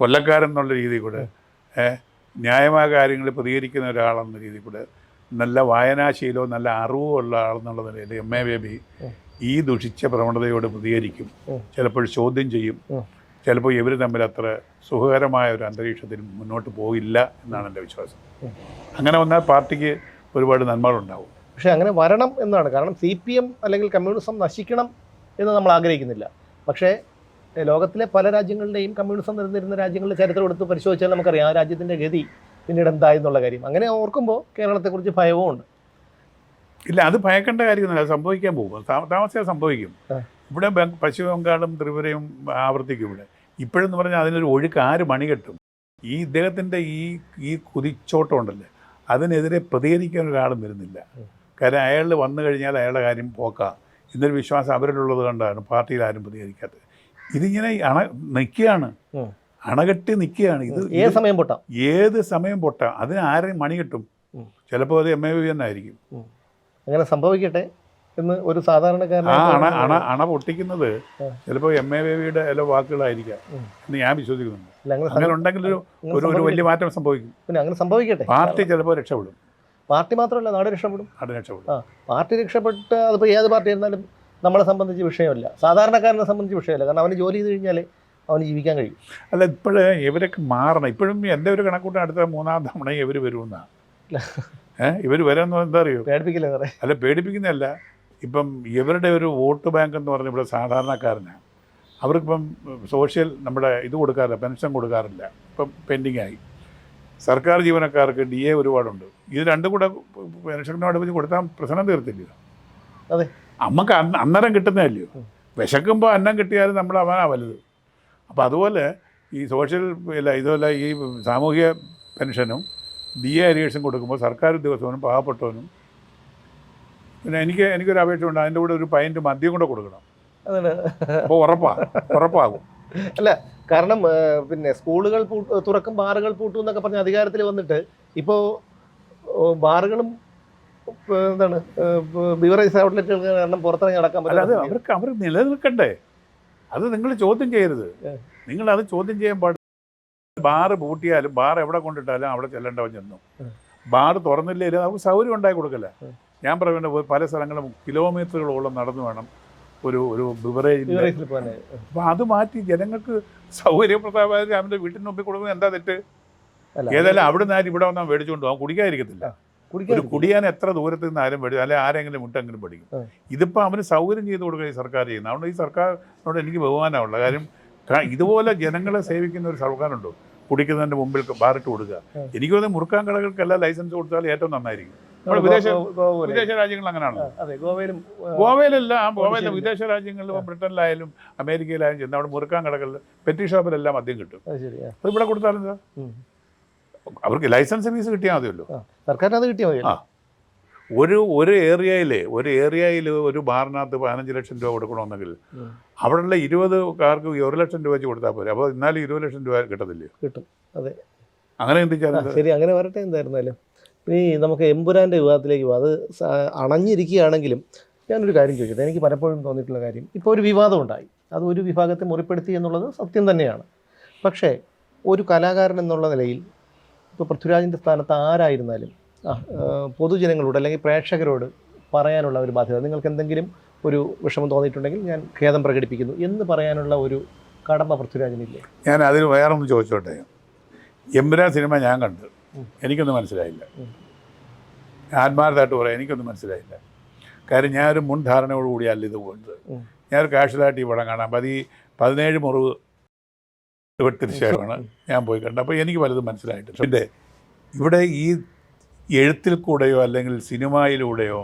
കൊല്ലക്കാരൻ എന്നുള്ള രീതിയിൽ കൂടെ ന്യായമായ കാര്യങ്ങൾ പ്രതികരിക്കുന്ന ഒരാളെന്ന രീതിയിൽ കൂടെ നല്ല വായനാശീലവും നല്ല അറിവും ഉള്ള ആളെന്നുള്ള നിലയിൽ എം എ ബേബി ഈ ദുഷിച്ച പ്രവണതയോട് പ്രതികരിക്കും. ചിലപ്പോൾ ചോദ്യം ചെയ്യും. ചിലപ്പോൾ ഇവർ തമ്മിൽ അത്ര സുഖകരമായ ഒരു അന്തരീക്ഷത്തിൽ മുന്നോട്ട് പോകില്ല എന്നാണ് എന്റെ വിശ്വാസം. അങ്ങനെ വന്നാൽ പാർട്ടിക്ക് ഒരുപാട് നന്മകളുണ്ടാവും. പക്ഷേ അങ്ങനെ വരണം എന്നാണ്. കാരണം സി പി എം അല്ലെങ്കിൽ കമ്മ്യൂണിസം നശിക്കണം എന്ന് നമ്മൾ ആഗ്രഹിക്കുന്നില്ല. പക്ഷേ ലോകത്തിലെ പല രാജ്യങ്ങളുടെയും കമ്മ്യൂണിസം നിരന്നിരുന്ന രാജ്യങ്ങളുടെ ചരിത്രം എടുത്ത് പരിശോധിച്ചാൽ നമുക്കറിയാം ആ രാജ്യത്തിന്റെ ഗതി പിന്നീട് എന്തായി എന്നുള്ള കാര്യം. അങ്ങനെ ഓർക്കുമ്പോൾ കേരളത്തെക്കുറിച്ച് ഭയവും ഉണ്ട്. ഇല്ല അത് ഭയക്കേണ്ട കാര്യമൊന്നുമില്ല. അത് സംഭവിക്കാൻ പോകും. താ- സംഭവിക്കും. ഇവിടെ പശ്ചിമ ബംഗാളും ത്രിപുരയും ആവർത്തിക്കും ഇവിടെ. ഇപ്പോഴെന്ന് പറഞ്ഞാൽ അതിനൊരു ഒഴുക്ക് ആര് മണികെട്ടും ഈ ഇദ്ദേഹത്തിന്റെ ഈ ഈ കുതിച്ചോട്ടം ഉണ്ടല്ലേ അതിനെതിരെ പ്രതികരിക്കാൻ ഒരാളും വരുന്നില്ല. കാരണം അയാൾ വന്നു കഴിഞ്ഞാൽ അയാളുടെ കാര്യം പോക്കാം. എന്നൊരു വിശ്വാസം അവരിലുള്ളത് കൊണ്ടാണ് പാർട്ടിയിൽ ആരും പ്രതികരിക്കാത്തത്. ഇതിങ്ങനെ അണ നിൽക്കുകയാണ്. അണകെട്ടി നിൽക്കുകയാണ്. ഇത് ഏത് സമയം പൊട്ടാം? ഏത് സമയം പൊട്ടാം? അതിന് ആരെയും മണി കിട്ടും? ചിലപ്പോൾ അത് എം എ വി തന്നെ ആയിരിക്കും. അങ്ങനെ സംഭവിക്കട്ടെ എന്ന് ഒരു സാധാരണക്കാരൻ ആ അണ അണ അണ പൊട്ടിക്കുന്നത് ചിലപ്പോൾ എം എ ബേബിയുടെ ചില വാക്കുകളായിരിക്കാം. എന്ന് ഞാൻ വിശ്വസിക്കുന്നുണ്ട്. അങ്ങനെ ഉണ്ടെങ്കിൽ ഒരു ഒരു വലിയ മാറ്റം സംഭവിക്കും. പിന്നെ അങ്ങനെ സംഭവിക്കട്ടെ. പാർട്ടി ചിലപ്പോൾ രക്ഷപ്പെടും. പാർട്ടി മാത്രമല്ല നാട് രക്ഷപ്പെടും. നാട് രക്ഷപ്പെടും. പാർട്ടി രക്ഷപ്പെട്ട അതിപ്പോൾ ഏത് പാർട്ടി ആയിരുന്നാലും നമ്മളെ സംബന്ധിച്ച് വിഷയമല്ല. സാധാരണക്കാരനെ സംബന്ധിച്ച് വിഷയമല്ല. കാരണം അവന് ജോലി ചെയ്ത് കഴിഞ്ഞാൽ അവന് ജീവിക്കാൻ കഴിയും. അല്ല ഇപ്പോഴേ ഇവരൊക്കെ മാറണം. ഇപ്പോഴും എന്റെ ഒരു കണക്കൂട്ടം അടുത്ത മൂന്നാം തവണ ഇവർ വരുമെന്നാണ്. ഏഹ്? ഇവർ വരാമെന്ന് എന്താ അറിയോ? പേടിപ്പിക്കില്ല സാറേ. അല്ല പേടിപ്പിക്കുന്നതല്ല. ഇപ്പം ഇവരുടെ ഒരു വോട്ട് ബാങ്ക് എന്ന് പറഞ്ഞ ഇവിടെ സാധാരണക്കാരനാണ് അവർക്കിപ്പം സോഷ്യൽ നമ്മുടെ ഇത് കൊടുക്കാറില്ല പെൻഷൻ കൊടുക്കാറില്ല. ഇപ്പം പെൻഡിങ് ആയി സർക്കാർ ജീവനക്കാർക്ക് ഡി എ ഒരുപാടുണ്ട്. ഇത് രണ്ടും കൂടെ പെൻഷനോട് വെച്ച് കൊടുത്താൽ പ്രശ്നം തീർത്തില്ല. അതെ. അമ്മയ്ക്ക് അന്ന അന്നേരം കിട്ടുന്നതല്ലയോ. വിശക്കുമ്പോൾ അന്നം കിട്ടിയാലും നമ്മൾ അവനാ വലുത്. അപ്പോൾ അതുപോലെ ഈ സോഷ്യൽ ഇല്ല ഇതുപോലെ ഈ സാമൂഹിക പെൻഷനും ബി എ അരിയേഴ്സും കൊടുക്കുമ്പോൾ സർക്കാർ ഉദ്യോഗസ്ഥനും പാവപ്പെട്ടവനും പിന്നെ എനിക്ക് എനിക്കൊരു അപേക്ഷ ഉണ്ട്. അതിന്റെ കൂടെ ഒരു പൈന്റ് മദ്യം കൂടെ കൊടുക്കണം. അപ്പോൾ ഉറപ്പാ ഉറപ്പാകും. അല്ല കാരണം പിന്നെ സ്കൂളുകൾ പൂട്ടു തുറക്കും ബാറുകൾ പൂട്ടും എന്നൊക്കെ പറഞ്ഞ് അധികാരത്തിൽ വന്നിട്ട് ഇപ്പോൾ ബാറുകളും എന്താണ്? ബിവറേജ് ഔട്ട്ലെറ്റുകൾ കാരണം പുറത്തിറങ്ങി നടക്കാൻ പറ്റില്ല അത് അവർക്ക് അവർ നിലനിൽക്കണ്ടേ? അത് നിങ്ങൾ ചോദ്യം ചെയ്യരുത്. നിങ്ങൾ അത് ചോദ്യം ചെയ്യാൻ പാടില്ല ബാറ് പൂട്ടിയാലും ബാർ എവിടെ കൊണ്ടിട്ടാലും അവിടെ ചെല്ലേണ്ടവൻ ചെന്നു. ബാർ തുറന്നില്ലെങ്കിൽ നമുക്ക് സൗകര്യം ഉണ്ടാക്കി കൊടുക്കല്ല. ഞാൻ പറയുന്നത് പല സ്ഥലങ്ങളും കിലോമീറ്ററുകളോളം നടന്നു വേണം ഒരു ഒരു ബിവറേജിന്റെ അപ്പൊ അത് മാറ്റി ജനങ്ങൾക്ക് സൗകര്യപ്രദമായ അവന്റെ വീട്ടിന് മുമ്പിൽ കൊടുക്കുന്നത് എന്താ തെറ്റ്? ഏതായാലും അവിടെ നിന്ന് ആരും ഇവിടെ വന്നാൽ മേടിച്ചുകൊണ്ട് പോകും കുടിക്കാതിരിക്കത്തില്ല. ഒരു കുടിയാൻ എത്ര ദൂരത്ത് നിന്ന് ആരും പഠിക്കും അല്ലെങ്കിൽ ആരെങ്കിലും മുട്ടെങ്കിലും പഠിക്കും. ഇതിപ്പോൾ അവന് സൗകര്യം ചെയ്ത് കൊടുക്കുക ഈ സർക്കാർ ചെയ്യുന്നത് അതുകൊണ്ട് ഈ സർക്കാരിനോട് എനിക്ക് ബഹുമാനമുള്ള കാര്യം ഇതുപോലെ ജനങ്ങളെ സേവിക്കുന്ന ഒരു സർക്കാരുണ്ടോ? കുടിക്കുന്നതിന്റെ മുമ്പിൽ ബാറിട്ട് കൊടുക്കുക. എനിക്ക് തോന്നുന്നു മുറുക്കാൻ കടകൾക്കെല്ലാം ലൈസൻസ് കൊടുത്താൽ ഏറ്റവും നന്നായിരിക്കും. നമ്മൾ വിദേശ വിദേശ രാജ്യങ്ങൾ അങ്ങനെയാണ് അതെ ഗോവയിലും ഗോവയിലല്ല ഗോവയിലെ വിദേശ രാജ്യങ്ങളിലും ബ്രിട്ടനിലായാലും അമേരിക്കയിലായാലും ചെന്ന് അവിടെ മുറുക്കാൻ കടകളിൽ പെറ്റി ഷോപ്പിലെല്ലാം മദ്യം കിട്ടും. അത് ഇവിടെ കൊടുത്താലും അവർക്ക് ലൈസൻസ് ഫീസ് കിട്ടിയാൽ മതിയല്ലോ. സർക്കാരിന് അത് കിട്ടിയാൽ മതി. ഒരു ഒരു ഏരിയയിൽ ഒരു ഏരിയയിൽ ഒരു ബാറിനകത്ത് പതിനഞ്ച് ലക്ഷം രൂപ കൊടുക്കണമെന്നെങ്കിൽ. അവിടെയുള്ള ഇരുപത് കാർക്ക് ഒരു ലക്ഷം രൂപ വെച്ച് കൊടുത്താൽ പോരെ. അപ്പോൾ എന്നാലും ഇരുപത് ലക്ഷം രൂപ കിട്ടത്തില്ലേ? കിട്ടും. അതെ. അങ്ങനെ എന്ത് ആ, ശരി അങ്ങനെ വരട്ടെ എന്തായിരുന്നാലും. ഇനി നമുക്ക് എമ്പുരാന്റെ വിവാദത്തിലേക്ക് പോകാം അത് അണഞ്ഞിരിക്കുകയാണെങ്കിലും ഞാനൊരു കാര്യം ചോദിച്ചത് എനിക്ക് പലപ്പോഴും തോന്നിയിട്ടുള്ള കാര്യം ഇപ്പോൾ ഒരു വിവാദം ഉണ്ടായി അത് ഒരു വിഭാഗത്തെ മുറിപ്പെടുത്തി എന്നുള്ളത് സത്യം തന്നെയാണ്. പക്ഷേ ഒരു കലാകാരൻ എന്നുള്ള നിലയിൽ ഇപ്പോൾ പൃഥ്വിരാജിന്റെ സ്ഥാനത്ത് ആരായിരുന്നാലും പൊതുജനങ്ങളോട് അല്ലെങ്കിൽ പ്രേക്ഷകരോട് പറയാനുള്ള ഒരു ബാധ്യത. നിങ്ങൾക്ക് എന്തെങ്കിലും ഒരു വിഷമം തോന്നിയിട്ടുണ്ടെങ്കിൽ ഞാൻ ഖേദം പ്രകടിപ്പിക്കുന്നു എന്ന് പറയാനുള്ള ഒരു കടമ പൃഥ്വിരാജിനില്ലേ? ഞാൻ അതിന് വേറൊന്ന് ഒന്ന് ചോദിച്ചോട്ടെ? എമ്പുരാൻ സിനിമ ഞാൻ കണ്ടു. എനിക്കൊന്നും മനസ്സിലായില്ല. ആത്മാർത്ഥമായിട്ട് പറയാം എനിക്കൊന്നും മനസ്സിലായില്ല. കാര്യം ഞാനൊരു മുൻ ധാരണയോടുകൂടിയല്ല ഇത് ഉം. ഞാനൊരു കാഷ്വലായിട്ട് ഈ പടം കാണാം. പതി അത് ഈ പതിനേഴ് മുറിവ് വെട്ടിന് തീർച്ചയായിട്ടുമാണ് ഞാൻ പോയി കണ്ടത് അപ്പോൾ എനിക്ക് പലതും മനസ്സിലായിട്ടില്ല പിന്നെ ഇവിടെ ഈ എഴുത്തിൽ കൂടെയോ അല്ലെങ്കിൽ സിനിമയിലൂടെയോ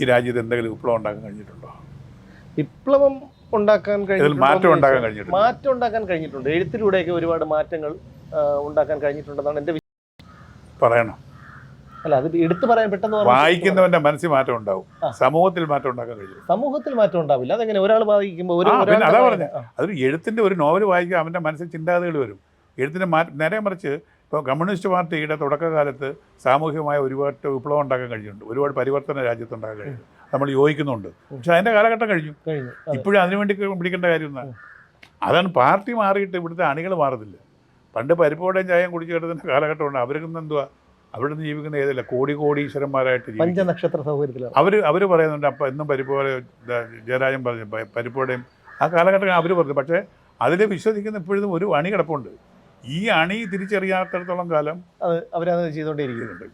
ഈ രാജ്യത്ത് എന്തെങ്കിലും വിപ്ലവം ഉണ്ടാക്കാൻ കഴിഞ്ഞിട്ടുണ്ടോ? വിപ്ലവം ഉണ്ടാക്കാൻ കഴിഞ്ഞിട്ടുണ്ട് മാറ്റം ഉണ്ടാക്കാൻ കഴിഞ്ഞിട്ടുണ്ട്? മാറ്റം ഉണ്ടാക്കാൻ കഴിഞ്ഞിട്ടുണ്ട്. എഴുത്തിലൂടെയൊക്കെ ഒരുപാട് മാറ്റങ്ങൾ ഉണ്ടാക്കാൻ കഴിഞ്ഞിട്ടുണ്ടെന്നാണ് എന്റെ. പറയണം. അല്ല അത് എടുത്തു പറയാൻ പെട്ടെന്ന് വായിക്കുന്നവന്റെ മനസ്സിൽ മാറ്റം ഉണ്ടാവും. സമൂഹത്തിൽ മാറ്റം ഉണ്ടാക്കാൻ കഴിയും സമൂഹത്തിൽ മാറ്റം ഉണ്ടാവില്ല. അതെങ്ങനെ ഒരാൾ വായിക്കുമ്പോൾ അതാ പറഞ്ഞ. അതൊരു എഴുത്തിന്റെ ഒരു നോവൽ വായിക്കുക അവന്റെ മനസ്സിൽ ചിന്താഗതികൾ വരും. എഴുത്തിന്റെ മാറ്റം നേരെ മറിച്ച് ഇപ്പോൾ കമ്മ്യൂണിസ്റ്റ് പാർട്ടിയുടെ തുടക്കകാലത്ത് സാമൂഹികമായ ഒരുപാട് വിപ്ലവം ഉണ്ടാക്കാൻ കഴിഞ്ഞിട്ടുണ്ട്. ഒരുപാട് പരിവർത്തന രാജ്യത്ത് ഉണ്ടാക്കാൻ കഴിഞ്ഞു നമ്മൾ യോജിക്കുന്നുണ്ട്. പക്ഷെ അതിന്റെ കാലഘട്ടം കഴിഞ്ഞു. ഇപ്പോഴും അതിനുവേണ്ടി പിടിക്കേണ്ട കാര്യം അതാണ് പാർട്ടി മാറിയിട്ട് ഇവിടുത്തെ അണികൾ മാറുന്നില്ല. പണ്ട് പരിപ്പോടെയും ചായയും കുടിച്ചു കിടക്കുന്ന കാലഘട്ടമുണ്ട് അവർക്കൊന്നും എന്തുവാ അവിടെ നിന്ന് ജീവിക്കുന്ന ഏതല്ല കോടി കോടീശ്വരന്മാരായിട്ട് ഈശ്വരന്മാരായിട്ട് പഞ്ചനക്ഷത്ര സൗകര്യത്തിലാണ്. അവർ അവർ പറയുന്നുണ്ട് അപ്പം എന്നും പരിപ്പ് പോലെ ജയരാജൻ പറഞ്ഞു പരിപ്പോടെയും ആ കാലഘട്ടം അവർ പറഞ്ഞു പക്ഷേ അതിൽ വിശ്വസിക്കുന്ന ഇപ്പോഴും ഒരു അണി കിടപ്പുണ്ട് ഈ അണി തിരിച്ചറിയാത്തടത്തോളം കാലം അത് അവരത് ചെയ്തുകൊണ്ടേയിരിക്കുന്നുണ്ട്.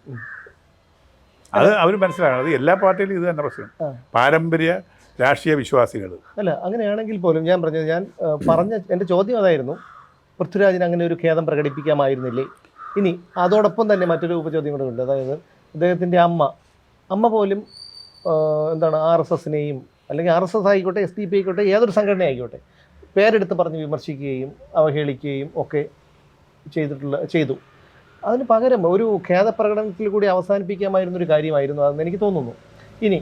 അത് അവർ മനസ്സിലാക്കണം. അത് എല്ലാ പാർട്ടിയിലും ഇത് തന്നെ പ്രശ്നം. പാരമ്പര്യ രാഷ്ട്രീയ വിശ്വാസികൾ അല്ല അങ്ങനെയാണെങ്കിൽ പോലും ഞാൻ പറഞ്ഞത് ഞാൻ പറഞ്ഞ എന്റെ ചോദ്യം അതായിരുന്നു പൃഥ്വിരാജിന് അങ്ങനെ ഒരു ഖേദം പ്രകടിപ്പിക്കാമായിരുന്നില്ലേ? ഇനി അതോടൊപ്പം തന്നെ മറ്റൊരു ഉപചോദ്യം കൂടെ ഉണ്ട്. അതായത് അദ്ദേഹത്തിന്റെ അമ്മ അമ്മ പോലും എന്താണ് ആർ എസ് എസിനെയും അല്ലെങ്കിൽ ആർ എസ് എസ് ആയിക്കോട്ടെ എസ് ഡി പി ആയിക്കോട്ടെ ഏതൊരു സംഘടന ആയിക്കോട്ടെ പേരെടുത്ത് പറഞ്ഞ് വിമർശിക്കുകയും അവഹേളിക്കുകയും ഒക്കെ ചെയ്തിട്ടുള്ള ചെയ്തു. അതിന് പകരം ഒരു ഖേദപ്രകടനത്തിൽ കൂടി അവസാനിപ്പിക്കാമായിരുന്നൊരു കാര്യമായിരുന്നു അതെന്ന് എനിക്ക് തോന്നുന്നു. ഇനി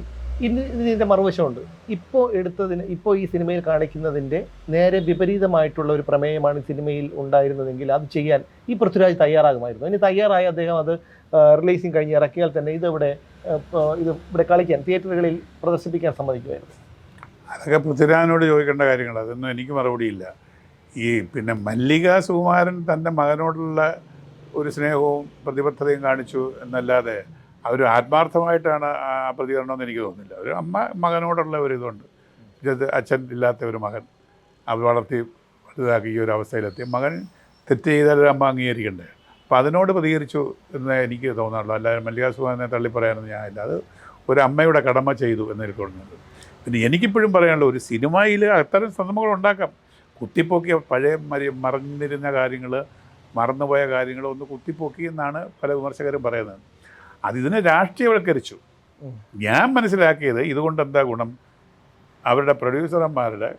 ഇന്ന് ഇതിന്റെ മറുവശമുണ്ട്. ഇപ്പോൾ എടുത്തതിന് ഇപ്പോൾ ഈ സിനിമയിൽ കാണിക്കുന്നതിന്റെ നേരെ വിപരീതമായിട്ടുള്ള ഒരു പ്രമേയമാണ് സിനിമയിൽ ഉണ്ടായിരുന്നതെങ്കിൽ അത് ചെയ്യാൻ ഈ പൃഥ്വിരാജ് തയ്യാറാകുമായിരുന്നു. ഇനി തയ്യാറായി അദ്ദേഹം അത് റിലീസിങ് കഴിഞ്ഞ് ഇറക്കിയാൽ തന്നെ ഇതവിടെ ഇത് ഇവിടെ കളിക്കാൻ തിയേറ്ററുകളിൽ പ്രദർശിപ്പിക്കാൻ സമ്മതിക്കുമായിരുന്നു. അതൊക്കെ പൃഥ്വിരാജിനോട് ചോദിക്കേണ്ട കാര്യങ്ങൾ അതൊന്നും എനിക്ക് മറുപടിയില്ല ഈ പിന്നെ മല്ലിക സുകുമാരൻ തന്റെ മകനോടുള്ള ഒരു സ്നേഹവും പ്രതിബദ്ധതയും കാണിച്ചു എന്നല്ലാതെ അവർ ആത്മാർത്ഥമായിട്ടാണ് ആ പ്രതികരണം എന്ന് എനിക്ക് തോന്നുന്നില്ല. ഒരു അമ്മ മകനോടുള്ള ഒരു ഇതുണ്ട്. ഇത് അച്ഛൻ ഇല്ലാത്ത ഒരു മകൻ. അത് വളർത്തി വലുതാക്കി ഈ ഒരു അവസ്ഥയിലെത്തി. മകൻ തെറ്റ് ചെയ്താൽ ഒരു അമ്മ അംഗീകരിക്കണ്ടേ? അപ്പോൾ അതിനോട് പ്രതികരിച്ചു എന്ന് എനിക്ക് തോന്നാറുള്ളൂ. അല്ലാതെ മല്ലിക സുഹാനെ തള്ളിപ്പറയാനൊന്നും ഞാനില്ല. അത് ഒരു അമ്മയുടെ കടമ ചെയ്തു എന്ന് എനിക്ക് തോന്നുന്നത് പിന്നെ എനിക്കിപ്പോഴും പറയാനുള്ള ഒരു സിനിമയിൽ അത്തരം സിനിമകൾ ഉണ്ടാക്കാം. കുത്തിപ്പോക്കി പഴയ മരി മറന്നിരുന്ന കാര്യങ്ങൾ മറന്നുപോയ കാര്യങ്ങൾ ഒന്ന് കുത്തിപ്പോക്കി എന്നാണ് പല വിമർശകരും പറയുന്നത്. അതിതിനെ രാഷ്ട്രീയവൽക്കരിച്ചു. ഞാൻ മനസ്സിലാക്കിയത് ഇതുകൊണ്ട് എന്താ ഗുണം? അവരുടെ പ്രൊഡ്യൂസർമാരുടെ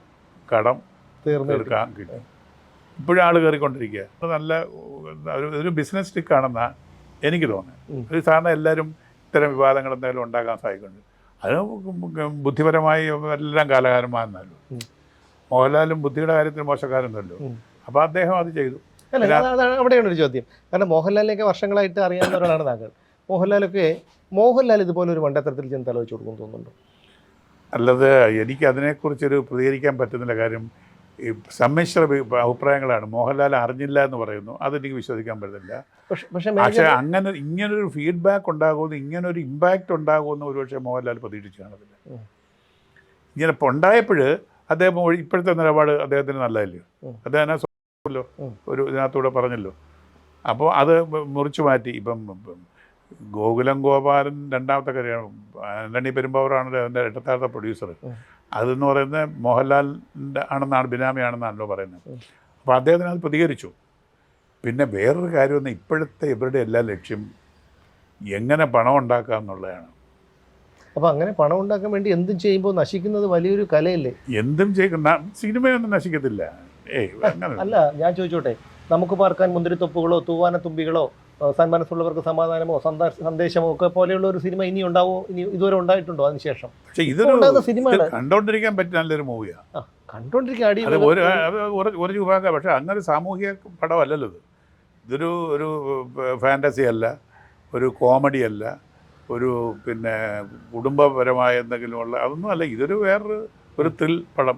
കടം തീർന്നു തീർക്കാൻ കിട്ടും. ഇപ്പോഴും ആൾ കയറിക്കൊണ്ടിരിക്കുക അത് നല്ല ഒരു ബിസിനസ് സ്റ്റിക്കാണെന്നാ എനിക്ക് തോന്നുന്നത്. ഒരു സാധാരണ എല്ലാവരും ഇത്തരം വിവാദങ്ങൾ എന്തായാലും ഉണ്ടാക്കാൻ സാധിക്കുന്നുണ്ട്. അത് ബുദ്ധിപരമായി എല്ലാം കാലകാരന്മാരെന്നല്ലോ ഉം. മോഹൻലാലും ബുദ്ധിയുടെ കാര്യത്തിൽ മോശക്കാരനല്ലോ ഉം. അപ്പോൾ അദ്ദേഹം അത് ചെയ്തു. അല്ല അവിടെയാണ് ഒരു ചോദ്യം. കാരണം മോഹൻലാലിനെയൊക്കെ വർഷങ്ങളായിട്ട് അറിയാവുന്ന ഒരാളാണ് താങ്കൾ. മോഹൻലാലൊക്കെ മോഹൻലാൽ ഇതുപോലെ ഒരു മണ്ടത്തരത്തിൽ ചെന്ന് തലവെച്ച് കൊടുക്കും തോന്നുന്നുണ്ടോ? അല്ലാതെ എനിക്ക് അതിനെക്കുറിച്ചൊരു പ്രതികരിക്കാൻ പറ്റുന്നില്ല. കാര്യം ഈ സമ്മിശ്ര അഭിപ്രായങ്ങളാണ്. മോഹൻലാൽ അറിഞ്ഞില്ല എന്ന് പറയുന്നു. അതെനിക്ക് വിശ്വസിക്കാൻ പറ്റുന്നില്ല. പക്ഷെ അങ്ങനെ ഇങ്ങനൊരു ഫീഡ്ബാക്ക് ഉണ്ടാകുമെന്ന് ഇങ്ങനൊരു ഇമ്പാക്റ്റ് ഉണ്ടാകുമെന്ന് ഒരുപക്ഷെ മോഹൻലാൽ പ്രതീക്ഷിച്ചു കാണത്തില്ല. ഇങ്ങനെ ഇപ്പോൾ ഉണ്ടായപ്പോൾ അദ്ദേഹം ഇപ്പോഴത്തെ നിലപാട് അദ്ദേഹത്തിന് നല്ലതല്ലേ. അദ്ദേഹം ഒരു ഇതിനകത്തൂടെ പറഞ്ഞല്ലോ. അപ്പോൾ അത് മുറിച്ചു മാറ്റി. ഇപ്പം ഗോകുലം ഗോപാലൻ രണ്ടാമത്തെ കാര്യമാണ് ആന്റണി പെരുമ്പാവൂരാണ് അതിന്റെ ഇടത്താഴത്തെ പ്രൊഡ്യൂസർ. അതെന്ന് പറയുന്നത് മോഹൻലാലിന്റെ ആണെന്നാണ് ബിനാമിയാണെന്നാണല്ലോ പറയുന്നത്. അപ്പോൾ അദ്ദേഹത്തിന് അത് പ്രതികരിച്ചു. പിന്നെ വേറൊരു കാര്യമെന്ന് ഇപ്പോഴത്തെ ഇവരുടെ എല്ലാ ലക്ഷ്യം എങ്ങനെ പണം ഉണ്ടാക്കുക എന്നുള്ളതാണ്. അപ്പോൾ അങ്ങനെ പണം ഉണ്ടാക്കാൻ വേണ്ടി എന്തും ചെയ്യുമ്പോൾ നശിക്കുന്നത് വലിയൊരു കലയല്ലേ? എന്തും ചെയ്യുന്ന സിനിമയൊന്നും നശിക്കത്തില്ല. ഏയ് അങ്ങനെ അല്ല ഞാൻ ചോദിച്ചോട്ടെ നമുക്ക് പാർക്കാൻ മുന്തിരിത്തൊപ്പുകളോ തൂവാന തുമ്പികളോ ഏഹ് സന്മനസ്സുള്ളവർക്ക് സമാധാനമോ സന്ദ- സന്ദേശമോ ഒക്കെ പോലെയുള്ള ഒരു സിനിമ ഇനി ഉണ്ടാവോ? ഇനി ഇതുവരെ ഉണ്ടായിട്ടുണ്ടോ അതിനുശേഷം? ഇതൊരു സിനിമയാണ് കണ്ടോണ്ടിരിക്കാൻ പറ്റിയ നല്ലൊരു മൂവിയാണ് കണ്ടോണ്ടിരിക്കാൻ അടി ഒരു വിഭാഗം പക്ഷെ അങ്ങനെ സാമൂഹിക പടമല്ലല്ലോ ഇത്. ഇതൊരു ഒരു ഫാന്റസി അല്ല ഒരു കോമഡി അല്ല ഒരു പിന്നെ കുടുംബപരമായ എന്തെങ്കിലും ഉള്ള അതൊന്നും അല്ല ഇതൊരു വേറൊരു ഒരു ത്രിൽ പടം.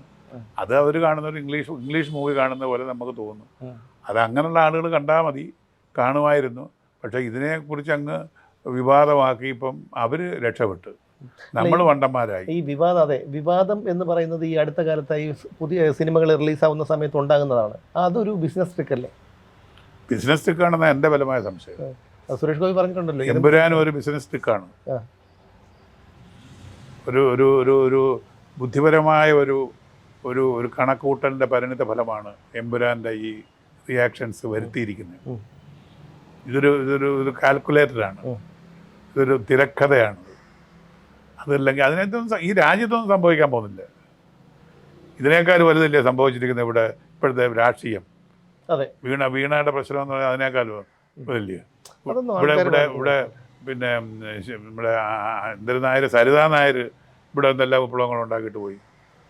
അത് അവർ കാണുന്ന ഒരു ഇംഗ്ലീഷ് ഇംഗ്ലീഷ് മൂവി കാണുന്ന പോലെ നമുക്ക് തോന്നും. അത് അങ്ങനെയുള്ള ആളുകൾ കണ്ടാൽ മതി. കാണുമായിരുന്നു. പക്ഷേ ഇതിനെക്കുറിച്ച് അങ്ങ് വിവാദമാക്കി ഇപ്പം അവർ രക്ഷപ്പെട്ടു. നമ്മൾ വണ്ടന്മാരായി. ഈ വിവാദം അതെ വിവാദം എന്ന് പറയുന്നത് ഈ അടുത്ത കാലത്തായി പുതിയ സിനിമകൾ റിലീസാവുന്ന സമയത്ത് ഉണ്ടാകുന്നതാണ്. അതൊരു ബിസിനസ് ട്രിക്ക് അല്ലേ? ബിസിനസ് ട്രിക്കാണെന്ന് എന്റെ ബലമായ സംശയം. സുരേഷ് ഗോപി പറഞ്ഞിട്ടുണ്ടല്ലോ എമ്പുരാൻ ഒരു ബിസിനസ് ട്രിക്കാണ്. ഒരു ഒരു ഒരു ഒരു ബുദ്ധിപരമായ ഒരു ഒരു ഒരു കണക്കൂട്ടലിന്റെ പരിണിത ഫലമാണ് എമ്പുരാന്റെ ഈ റിയാക്ഷൻസ് വരുത്തിയിരിക്കുന്നത്. ഇതൊരു ഇതൊരു ഒരു കാൽക്കുലേറ്ററാണ് ഇതൊരു തിരക്കഥയാണ്. അതല്ലെങ്കിൽ അതിനകത്തൊന്നും ഈ രാജ്യത്തൊന്നും സംഭവിക്കാൻ പോകുന്നില്ല. ഇതിനേക്കാൾ വലുതല്ലേ സംഭവിച്ചിരിക്കുന്നത് ഇവിടെ ഇപ്പോഴത്തെ രാഷ്ട്രീയം? അതെ. വീണ വീണയുടെ പ്രശ്നം എന്ന് പറഞ്ഞാൽ അതിനേക്കാൾ വലിയ ഇവിടെ ഇവിടെ ഇവിടെ പിന്നെ നമ്മുടെ എന്തൊരു നായർ സരിതാ നായർ ഇവിടെ എന്തെല്ലാം വിപ്ലവങ്ങൾ ഉണ്ടാക്കിയിട്ട് പോയി?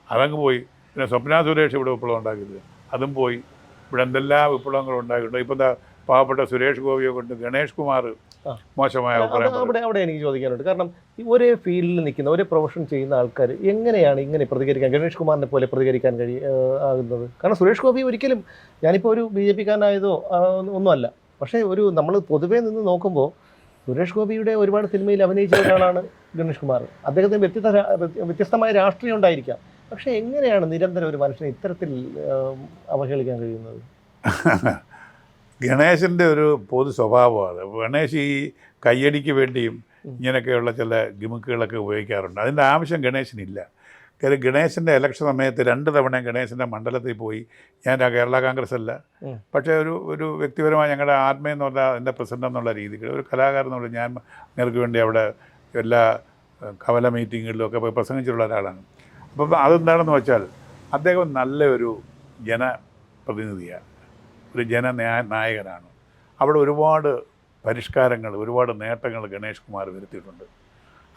അതങ്ങ് പോയി. പിന്നെ സ്വപ്ന സുരേഷ് ഇവിടെ വിപ്ലവം ഉണ്ടാക്കിയത്. അതും പോയി. ഇവിടെ എന്തെല്ലാം വിപ്ലവങ്ങൾ ഉണ്ടാക്കിയിട്ടുണ്ട്? ഇപ്പം എന്താ പാവപ്പെട്ട സുരേഷ് ഗോപിയെ കൊണ്ട് ഗണേഷ് കുമാർ മോശമായ അഭിപ്രായം അവിടെ അവിടെ എനിക്ക് ചോദിക്കാനുണ്ട്. കാരണം ഈ ഒരേ ഫീൽഡിൽ നിൽക്കുന്ന ഒരേ പ്രൊഫഷൻ ചെയ്യുന്ന ആൾക്കാർ എങ്ങനെയാണ് ഇങ്ങനെ പ്രതികരിക്കാൻ ഗണേഷ് കുമാറിനെ പോലെ പ്രതികരിക്കാൻ കഴി ആകുന്നത്? കാരണം സുരേഷ് ഗോപി ഒരിക്കലും ഞാനിപ്പോൾ ഒരു ബി ജെ പിക്കാരനായതോ ഒന്നുമല്ല. പക്ഷേ ഒരു നമ്മൾ പൊതുവേ നിന്ന് നോക്കുമ്പോൾ സുരേഷ് ഗോപിയുടെ ഒരുപാട് സിനിമയിൽ അഭിനയിച്ച ഒരാളാണ് ഗണേഷ് കുമാർ. അദ്ദേഹത്തിന് വ്യത്യസ്ത വ്യത്യസ്തമായ രാഷ്ട്രീയം ഉണ്ടായിരിക്കാം. പക്ഷേ എങ്ങനെയാണ് നിരന്തരം ഒരു മനുഷ്യനെ ഇത്തരത്തിൽ അവഹേളിക്കാൻ കഴിയുന്നത്? ഗണേശന്റെ ഒരു പൊതു സ്വഭാവമാണ് ഗണേശ് ഈ കയ്യടിക്ക് വേണ്ടിയും ഇങ്ങനെയൊക്കെയുള്ള ചില ഗിമുക്കുകളൊക്കെ ഉപയോഗിക്കാറുണ്ട്. അതിന്റെ ആവശ്യം ഗണേശനില്ല. കാര്യം ഗണേശന്റെ ഇലക്ഷൻ സമയത്ത് രണ്ട് തവണ ഗണേശന്റെ മണ്ഡലത്തിൽ പോയി. ഞാൻ കേരള കോൺഗ്രസ് അല്ല പക്ഷേ ഒരു ഒരു വ്യക്തിപരമായി ഞങ്ങളുടെ ആത്മീയ എന്നുള്ള എന്റെ പ്രസിഡന്റ് എന്നുള്ള രീതിയിൽ ഒരു കലാകാരൻ എന്നുള്ള ഞാൻ നിങ്ങൾക്ക് വേണ്ടി അവിടെ എല്ലാ കവല മീറ്റിങ്ങുകളിലും ഒക്കെ പോയി പ്രസംഗിച്ചിട്ടുള്ള ഒരാളാണ്. അപ്പം അതെന്താണെന്ന് വെച്ചാൽ അദ്ദേഹം നല്ലൊരു ജനപ്രതിനിധിയാണ്. ഒരു ജനനായ നായകനാണ്. അവിടെ ഒരുപാട് പരിഷ്കാരങ്ങൾ ഒരുപാട് നേട്ടങ്ങൾ ഗണേഷ് കുമാർ വരുത്തിയിട്ടുണ്ട്.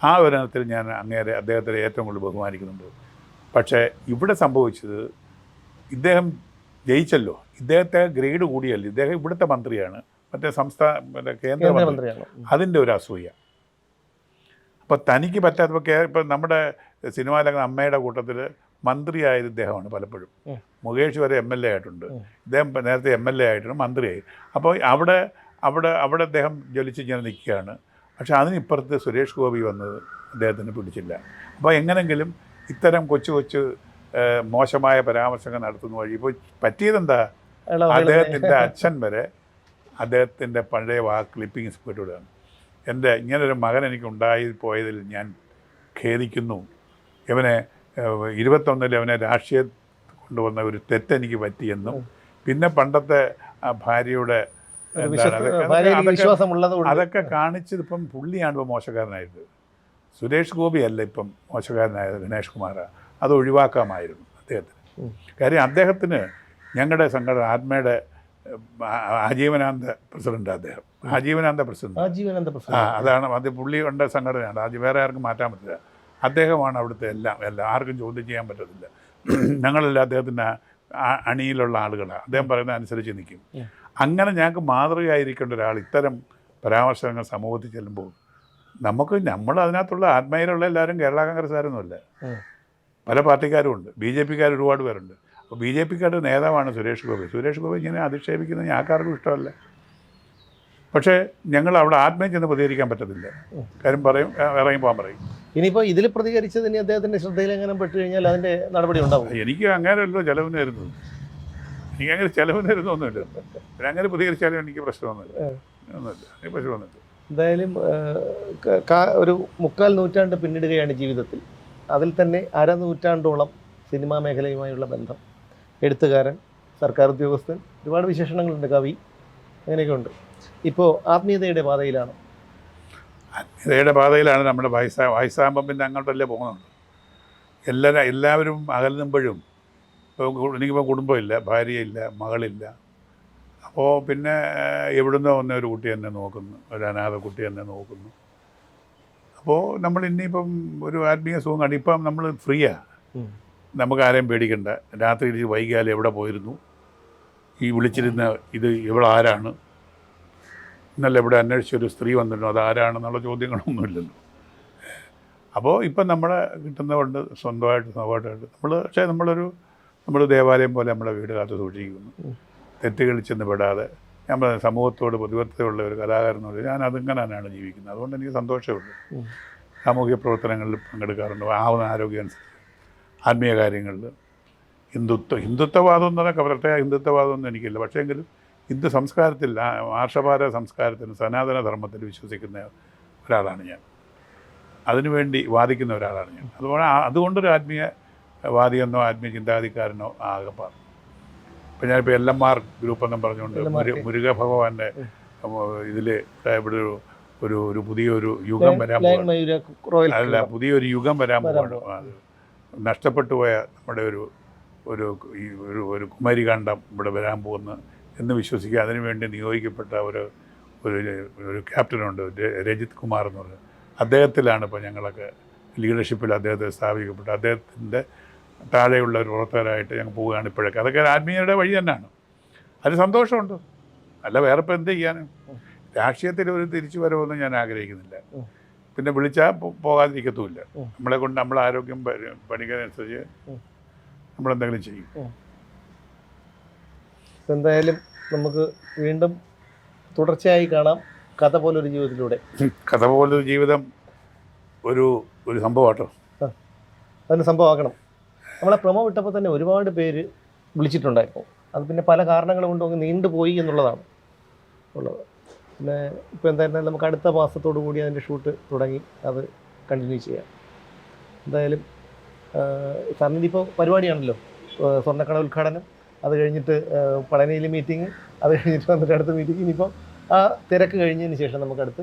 ആ ഒരു ഞാൻ അങ്ങേരെ അദ്ദേഹത്തെ ഏറ്റവും കൂടുതൽ ബഹുമാനിക്കുന്നുണ്ട്. പക്ഷേ ഇവിടെ സംഭവിച്ചത് ഇദ്ദേഹം ജയിച്ചല്ലോ. ഇദ്ദേഹത്തെ ഗ്രേഡ് കൂടിയല്ലോ. ഇദ്ദേഹം ഇവിടുത്തെ മന്ത്രിയാണ്. മറ്റേ സംസ്ഥാന മറ്റേ കേന്ദ്രമന്ത്രി അതിന്റെ ഒരു അസൂയ. അപ്പോൾ തനിക്ക് പറ്റാത്തപ്പോൾ ഇപ്പോൾ ഇപ്പം നമ്മുടെ സിനിമാരംഗം അമ്മയുടെ കൂട്ടത്തിൽ മന്ത്രിയായത് ഇദ്ദേഹമാണ് പലപ്പോഴും. മുകേഷ് വരെ എം എൽ എ ആയിട്ടുണ്ട്. ഇദ്ദേഹം നേരത്തെ എം എൽ എ ആയിട്ടുണ്ട് മന്ത്രിയായി. അപ്പോൾ അവിടെ അവിടെ അവിടെ അദ്ദേഹം ജ്വലിച്ച് ഇങ്ങനെ നിൽക്കുകയാണ്. പക്ഷേ അതിനിപ്പുറത്ത് സുരേഷ് ഗോപി വന്നത് അദ്ദേഹത്തിന് പിടിച്ചില്ല. അപ്പോൾ എങ്ങനെങ്കിലും ഇത്തരം കൊച്ചു കൊച്ചു മോശമായ പരാമർശങ്ങൾ നടത്തുന്ന വഴി ഇപ്പോൾ പറ്റിയതെന്താ? അദ്ദേഹത്തിന്റെ അച്ഛൻ വരെ അദ്ദേഹത്തിന്റെ പഴയ വാ ക്ലിപ്പിംഗ് സ്പീഡിടുകയാണ് എന്റെ ഇങ്ങനൊരു മകൻ എനിക്ക് ഉണ്ടായി പോയതിൽ ഞാൻ ഖേദിക്കുന്നു. ഇവനെ ഇരുപത്തൊന്നിൽ അവനെ രാഷ്ട്രീയ കൊണ്ടുവന്ന ഒരു തെറ്റെനിക്ക് പറ്റിയെന്നും പിന്നെ പണ്ടത്തെ ആ ഭാര്യയുടെ അതൊക്കെ- കാണിച്ചത് ഇപ്പം പുള്ളിയാണ് ഇപ്പോൾ മോശക്കാരനായത്. സുരേഷ് ഗോപി അല്ല ഇപ്പം മോശക്കാരനായത് ഗണേഷ് കുമാറാണ് അത് ഒഴിവാക്കാമായിരുന്നു അദ്ദേഹത്തിന്. കാര്യം അദ്ദേഹത്തിന് ഞങ്ങളുടെ സംഘടന ആത്മയുടെ ആജീവനാന്ത പ്രസിഡന്റ് അദ്ദേഹം. ആജീവനാന്ത പ്രസിഡന്റ്. ആജീവനാന്ത ആ പ്രസിഡന്റ് അതാണ്. അത് പുള്ളി കൊണ്ട സംഘടനയാണ്. അത് വേറെ ആർക്കും മാറ്റാൻ പറ്റില്ല. അദ്ദേഹമാണ് അവിടുത്തെ എല്ലാം എല്ലാം. ആർക്കും ചോദ്യം ചെയ്യാൻ പറ്റത്തില്ല. ഞങ്ങളെല്ലാം അദ്ദേഹത്തിന്റെ അണിയിലുള്ള ആളുകളാണ് അദ്ദേഹം പറയുന്നത് അനുസരിച്ച് നിൽക്കും. അങ്ങനെ ഞങ്ങൾക്ക് മാതൃകയായിരിക്കേണ്ട ഒരാൾ ഇത്തരം പരാമർശങ്ങൾ സമൂഹത്തിൽ ചെല്ലുമ്പോൾ നമുക്ക് നമ്മൾ അതിനകത്തുള്ള ആത്മീയരുള്ള എല്ലാവരും കേരള കോൺഗ്രസ്സുകാരൊന്നുമല്ല. പല പാർട്ടിക്കാരും ഉണ്ട് ബി ജെ പിക്കാർ ഒരുപാട് പേരുണ്ട്. അപ്പോൾ ബി ജെ പിക്കാരുടെ നേതാവാണ് സുരേഷ് ഗോപി. സുരേഷ് ഗോപി ഇങ്ങനെ അധിക്ഷേപിക്കുന്നത് ഞങ്ങൾക്കാർക്കും ഇഷ്ടമല്ല. പക്ഷേ ഞങ്ങൾ അവിടെ ആത്മീയം ചെന്ന് പ്രതികരിക്കാൻ പറ്റത്തില്ല. കാര്യം പറയും ഇറങ്ങി പോകാൻ പറയും. ഇനിയിപ്പോൾ ഇതിൽ പ്രതികരിച്ചത് ഇനി അദ്ദേഹത്തിന്റെ ശ്രദ്ധയിൽ എങ്ങനെ പെട്ടു കഴിഞ്ഞാൽ അതിന്റെ നടപടി ഉണ്ടാവും? എനിക്ക് അങ്ങനെയല്ലോ അല്ലോ ചെലവിനായിരുന്നു. എനിക്ക് അങ്ങനെ ചെലവിനായിരുന്നു ഒന്നുമില്ല. പിന്നെ അങ്ങനെ പ്രതികരിച്ചാലും എനിക്ക് പ്രശ്നമൊന്നുമില്ല. ഒന്നുമില്ല. പ്രശ്നമൊന്നുമില്ല. എന്തായാലും ഒരു മുക്കാൽ നൂറ്റാണ്ട് പിന്നിടുകയാണ് ജീവിതത്തിൽ. അതിൽ തന്നെ അര നൂറ്റാണ്ടോളം സിനിമാ മേഖലയുമായുള്ള ബന്ധം. എഴുത്തുകാരൻ സർക്കാർ ഉദ്യോഗസ്ഥൻ ഒരുപാട് വിശേഷണങ്ങളുണ്ട് കവി. അങ്ങനെയൊക്കെ ഉണ്ട്. ഇപ്പോൾ ആത്മീയതയുടെ പാതയിലാണ് ആത്മീയതയുടെ പാതയിലാണ് നമ്മുടെ വയസ്സാ വയസ്സാകുമ്പം പിന്നെ അങ്ങോട്ടല്ലേ പോകുന്നത്. എല്ലാവരും എല്ലാവരും അകലുമ്പോഴും ഇപ്പോൾ എനിക്കിപ്പോൾ കുടുംബമില്ല ഭാര്യയില്ല മകളില്ല. അപ്പോൾ പിന്നെ എവിടുന്നോ വന്ന ഒരു കുട്ടി എന്നെ നോക്കുന്നു ഒരു അനാഥ കുട്ടി എന്നെ നോക്കുന്നു. അപ്പോൾ നമ്മൾ ഇനിയിപ്പം ഒരു ആത്മീയ സുഖം കണ്ടു ഇപ്പം നമ്മൾ ഫ്രീയാണ് നമുക്ക് ആരെയും പേടിക്കണ്ട. രാത്രി വൈകാലം വൈകിയാൽ എവിടെ പോയിരുന്നു? ഈ വിളിച്ചിരുന്ന ഇത് ഇവളാരാണ്? ഇന്നലെ ഇവിടെ അന്വേഷിച്ചൊരു സ്ത്രീ വന്നിരുന്നു. അത് ആരാണെന്നുള്ള ചോദ്യങ്ങളൊന്നുമില്ലല്ലോ. അപ്പോൾ ഇപ്പം നമ്മളെ കിട്ടുന്നതുകൊണ്ട് സ്വന്തമായിട്ട് സ്വന്തമായിട്ട് നമ്മൾ പക്ഷേ നമ്മളൊരു നമ്മൾ ദേവാലയം പോലെ നമ്മളെ വീട് കാത്തു സൂക്ഷിക്കുന്നു. തെറ്റുകളിൽ ചെന്ന് പെടാതെ. നമ്മൾ സമൂഹത്തോട് പ്രതിബദ്ധതയുള്ള ഒരു കലാകാരൻ എന്ന് പറയുന്നത് ഞാൻ അതിങ്ങനെ തന്നെയാണ് ജീവിക്കുന്നത്. അതുകൊണ്ട് എനിക്ക് സന്തോഷമുണ്ട്. സാമൂഹിക പ്രവർത്തനങ്ങളിൽ പങ്കെടുക്കാറുണ്ട്. ആവുന്ന ആരോഗ്യം അനുസരിച്ച്. ആത്മീയ കാര്യങ്ങളിൽ ഹിന്ദുത്വ ഹിന്ദുത്വവാദം എന്ന് പറഞ്ഞാൽ പ്രത്യേക ഹിന്ദുത്വവാദം ഒന്നും എനിക്കില്ല. പക്ഷേ എങ്കിലും ഹിന്ദു സംസ്കാരത്തിൽ ആർഷഭാര സംസ്കാരത്തിന് സനാതന ധർമ്മത്തിൽ വിശ്വസിക്കുന്ന ഒരാളാണ് ഞാൻ. അതിനുവേണ്ടി വാദിക്കുന്ന ഒരാളാണ് ഞാൻ. അതുപോലെ അതുകൊണ്ടൊരു ആത്മീയ വാദിയെന്നോ ആത്മീയ ചിന്താഗതിക്കാരനോ ആകപ്പാണ് ഇപ്പം ഞാനിപ്പോൾ എൽ എം ആർ ഗ്രൂപ്പ് എന്നും പറഞ്ഞുകൊണ്ട് മുരുക ഭഗവാന്റെ ഇതിൽ ഇവിടെ ഒരു ഒരു ഒരു പുതിയൊരു യുഗം വരാൻ പോകുന്നു അല്ല പുതിയൊരു യുഗം വരാൻ പോകുന്നു നഷ്ടപ്പെട്ടു പോയ നമ്മുടെ ഒരു ഒരു ഒരു കുമാരികാന്ഡം ഇവിടെ വരാൻ പോകുന്നു എന്ന് വിശ്വസിക്കുക. അതിനുവേണ്ടി നിയോഗിക്കപ്പെട്ട ഒരു ഒരു ഒരു ക്യാപ്റ്റനുണ്ട് രജിത് കുമാർ എന്ന് പറയുന്നത് അദ്ദേഹത്തിലാണ് ഇപ്പോൾ ഞങ്ങളൊക്കെ ലീഡർഷിപ്പിൽ അദ്ദേഹത്തെ സ്ഥാപിക്കപ്പെട്ടത്. അദ്ദേഹത്തിന്റെ താഴെയുള്ള ഒരു പ്രവർത്തകരായിട്ട് ഞങ്ങൾ പോവുകയാണ് ഇപ്പോഴൊക്കെ. അതൊക്കെ ആത്മീയരുടെ വഴി തന്നെയാണ്. അതിന് സന്തോഷമുണ്ട്. അല്ല വേറെ ഇപ്പോൾ എന്ത് ചെയ്യാനും? രാഷ്ട്രീയത്തിൽ ഒരു തിരിച്ചു വരവൊന്നും ഞാൻ ആഗ്രഹിക്കുന്നില്ല. പിന്നെ വിളിച്ചാൽ പോകാതിരിക്കത്തുമില്ല. നമ്മളെ കൊണ്ട് നമ്മളെ ആരോഗ്യം ഉം. നമ്മളെന്തെങ്കിലും ചെയ്യും. എന്തായാലും നമുക്ക് വീണ്ടും തുടർച്ചയായി കാണാം. കഥ പോലൊരു ജീവിതത്തിലൂടെ. കഥ പോലൊരു ജീവിതം ഒരു ഒരു സംഭവമാട്ടോ. അതിന് സംഭവമാക്കണം. നമ്മളെ പ്രൊമോ വിട്ടപ്പോൾ തന്നെ ഒരുപാട് പേര് വിളിച്ചിട്ടുണ്ടായിരുന്നു. അത് പിന്നെ പല കാരണങ്ങൾ കൊണ്ടും അങ്ങ് നീണ്ടുപോയി എന്നുള്ളതാണ് ഉള്ളത്. പിന്നെ ഇപ്പോൾ എന്തായിരുന്നാലും നമുക്ക് അടുത്ത മാസത്തോടു കൂടി അതിന്റെ ഷൂട്ട് തുടങ്ങി അത് കണ്ടിന്യൂ ചെയ്യാം. എന്തായാലും സാറിന്റെ ഇപ്പോൾ പരിപാടിയാണല്ലോ സ്വർണക്കട ഉദ്ഘാടനം. അത് കഴിഞ്ഞിട്ട് പളനിയിൽ മീറ്റിംഗ് അത് കഴിഞ്ഞിട്ട് വന്നിട്ട് അടുത്ത മീറ്റിംഗ് ഇനിയിപ്പം ആ തിരക്ക് കഴിഞ്ഞതിന് ശേഷം നമുക്കടുത്ത്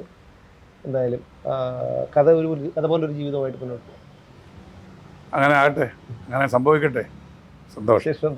എന്തായാലും കഥ ഒരു കഥ പോലൊരു ജീവിതമായിട്ട് മുന്നോട്ട് അങ്ങനെ ആകട്ടെ. അങ്ങനെ സംഭവിക്കട്ടെ. സന്തോഷം. ശേഷം